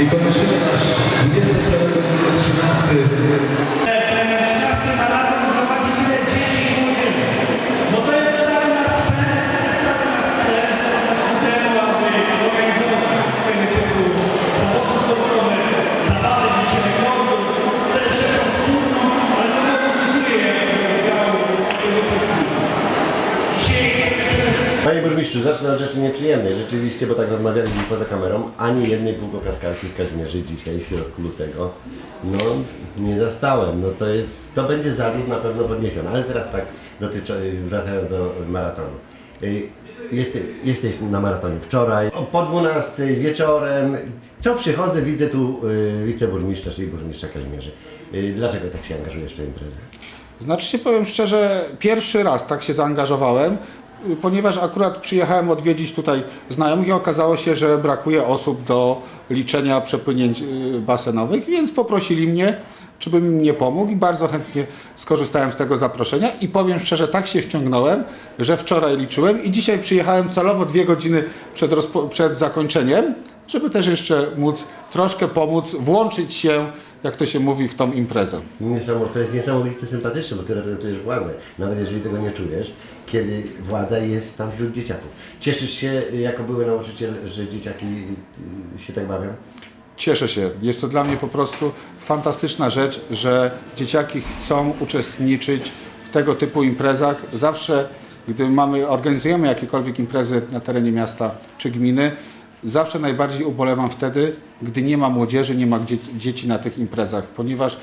I kończymy nasz 24 godziny 13 13 Panie burmistrzu, zacznę od rzeczy nieprzyjemnej. Rzeczywiście, bo tak rozmawialiśmy poza kamerą, ani jednej długopiaskarki w Kazimierzy dzisiaj, w środku lutego, no nie zastałem. No to jest, to będzie zarzut na pewno podniesiony. Ale teraz tak, dotyczy, wracając do maratonu. Y, Jesteś, jesteś na maratonie wczoraj, o, po 12 wieczorem. Co przychodzę, widzę tu y, wiceburmistrza, czyli burmistrza Kazimierzy. Y, dlaczego tak się angażujesz w tę imprezę? Znaczy się powiem szczerze, pierwszy raz tak się zaangażowałem, ponieważ akurat przyjechałem odwiedzić tutaj znajomych i okazało się, że brakuje osób do liczenia przepłynięć y, basenowych, więc poprosili mnie, czy bym im nie pomógł i bardzo chętnie skorzystałem z tego zaproszenia i powiem szczerze, tak się wciągnąłem, że wczoraj liczyłem i dzisiaj przyjechałem celowo dwie godziny przed, przed zakończeniem, żeby też jeszcze móc troszkę pomóc, włączyć się, jak to się mówi, w tą imprezę. Niesamowite, to jest niesamowicie sympatyczne, bo ty reprezentujesz władzę, nawet jeżeli tego nie czujesz, kiedy władza jest tam wśród dzieciaków. Cieszysz się jako były nauczyciel, że dzieciaki się tak bawią? Cieszę się. Jest to dla mnie po prostu fantastyczna rzecz, że dzieciaki chcą uczestniczyć w tego typu imprezach. Zawsze, gdy mamy, organizujemy jakiekolwiek imprezy na terenie miasta czy gminy, zawsze najbardziej ubolewam wtedy, gdy nie ma młodzieży, nie ma dzie- dzieci na tych imprezach, ponieważ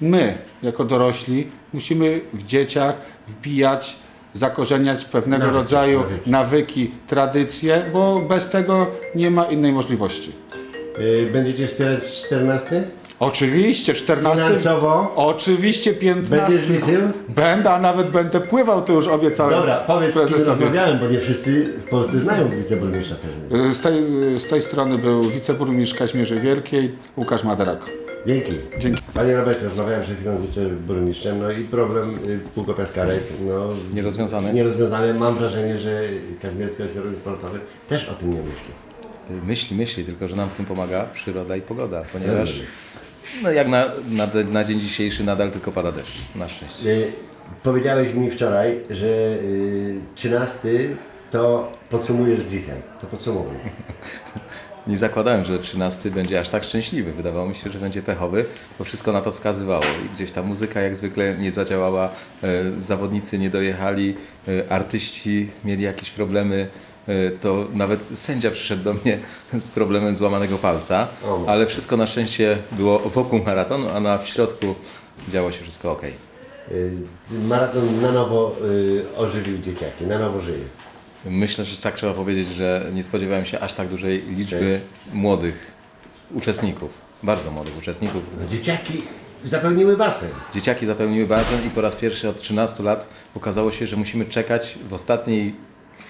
my, jako dorośli, musimy w dzieciach wbijać, zakorzeniać pewnego Nawyki, rodzaju nawyki, tradycje, bo bez tego nie ma innej możliwości. Y, Będziecie wspierać 14? Oczywiście, 14. Finansowo? Oczywiście 15. Będziesz liczył? Będę, a nawet będę pływał, to już obiecałem. Dobra, powiedz z kim prezesowi. rozmawiałem, bo nie wszyscy w Polsce znają wiceburmistrza Kazimierza. Z tej, z tej strony był wiceburmistrz Kaźmierzy Wielkiej, Łukasz Maderak. Dzięki. Dzięki. Panie Robercie, rozmawiałem przed chwilą z wiceburmistrzem, no i problem y, pługopiaskarek, no... Nierozwiązany? Nierozwiązany. Mam wrażenie, że Kazimierski Ośrodek Sportowy też o tym nie myśli. Myśli, myśli, tylko że nam w tym pomaga przyroda i pogoda, ponieważ no jak na, na, na dzień dzisiejszy nadal tylko pada deszcz, na szczęście. Y, Powiedziałeś mi wczoraj, że y, 13 to podsumujesz dzisiaj. To podsumowuj. Nie zakładałem, że 13 będzie aż tak szczęśliwy. Wydawało mi się, że będzie pechowy, bo wszystko na to wskazywało. I gdzieś ta muzyka jak zwykle nie zadziałała, e, zawodnicy nie dojechali, e, artyści mieli jakieś problemy. E, To nawet sędzia przyszedł do mnie z problemem złamanego palca, ale wszystko na szczęście było wokół maratonu, a na w środku działo się wszystko ok. Y, Maraton na nowo y, ożywił dzieciaki, na nowo żyje. Myślę, że tak trzeba powiedzieć, że nie spodziewałem się aż tak dużej liczby młodych uczestników, bardzo młodych uczestników. No, dzieciaki zapełniły basen. Dzieciaki zapełniły basen i po raz pierwszy od 13 lat okazało się, że musimy czekać w ostatniej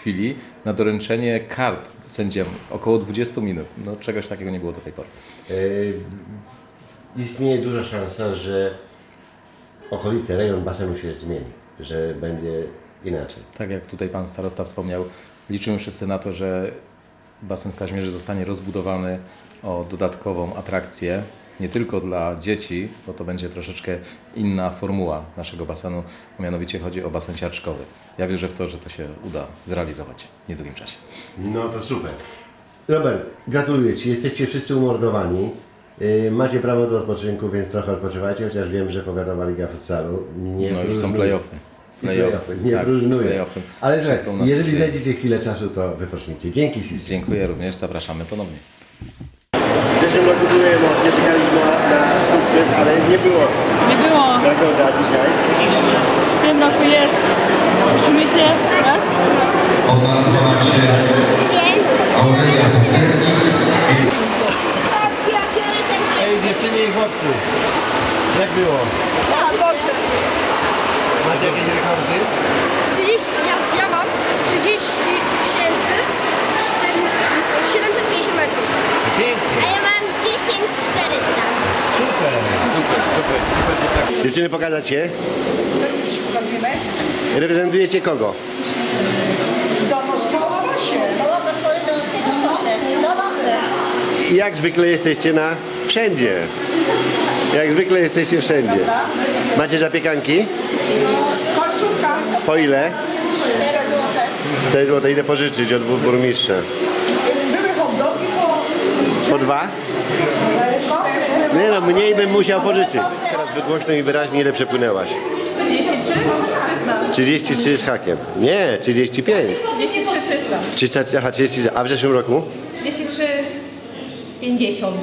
chwili na doręczenie kart sędziemu. Około 20 minut. No, czegoś takiego nie było do tej pory. Y, Istnieje duża szansa, że okolice, rejon basenu się zmieni, że będzie inaczej. Tak jak tutaj pan starosta wspomniał, liczymy wszyscy na to, że basen w Kazimierzu zostanie rozbudowany o dodatkową atrakcję, nie tylko dla dzieci, bo to będzie troszeczkę inna formuła naszego basenu, mianowicie chodzi o basen siaczkowy. Ja wierzę w to, że to się uda zrealizować w niedługim czasie. No to super. Robert, gratuluję Ci. Jesteście wszyscy umordowani. Y, Macie prawo do odpoczynku, więc trochę odpoczywajcie, chociaż wiem, że powiatowa Liga Futsalu nie No już są próżnuje. play-offy. I play-offy, nie tak, próżnuje. play-offy. Ale Wszystko słuchaj, u nas jeżeli dzieje. znajdziecie chwilę czasu, to wypocznijcie. Dzięki ślicznie. Dziękuję również, zapraszamy ponownie. W zeszłym roku były emocje, czekaliśmy na, na sukces, ale nie było Nie było. nagroda dzisiaj. W tym roku jest. Cieszymy się. Tak? Odnalazła nam się Aurelia Wsternik. Tak, ja biorę ten Ej, dziewczyny i chłopcy, jak było? No, dobrze. Macie jakieś rekordy? 30, ja, ja mam 30 tysięcy 750 metrów. Pięknie, A ja mam 10 400. super. Super, super, super. Dziewczyny, pokazać się? Reprezentujecie kogo? Do Moskwy się. I jak zwykle jesteście na wszędzie. Jak zwykle jesteście wszędzie. Macie zapiekanki? Korczówka. Po ile? 4 złote. 4 zł idę pożyczyć od burmistrza. Były hot dogi po... Po dwa? Nie no, mniej bym musiał pożyczyć. Teraz wygłośno i wyraźnie ile przepłynęłaś. 33? 300. 33 z hakiem. Nie, 35. 33, 300. 30, aha, 30, a w zeszłym roku? 33, 50.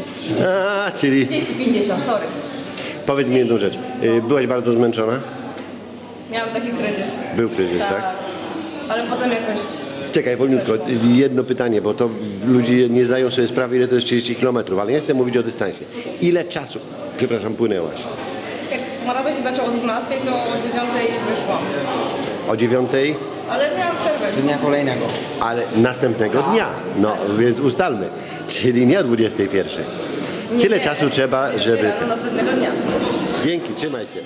A, czyli 250, sorry. powiedz mi jedną rzecz. Y, Byłaś bardzo zmęczona? Miałam taki kryzys. Był kryzys, tak? Ale potem jakoś... Czekaj, wolniutko, jedno pytanie, bo to ludzie nie zdają sobie sprawy, ile to jest 30 km, ale nie chcę mówić o dystansie. Ile czasu, przepraszam, płynęłaś? Jak maraton się zaczął o 12, to o 9 wyszłam. O 9, Ale miałam przerwę. Dnia kolejnego. ale następnego dnia. No, więc ustalmy. Czyli nie o 21. Tyle Nie. czasu trzeba, żeby... Do następnego dnia. Dzięki, trzymaj się.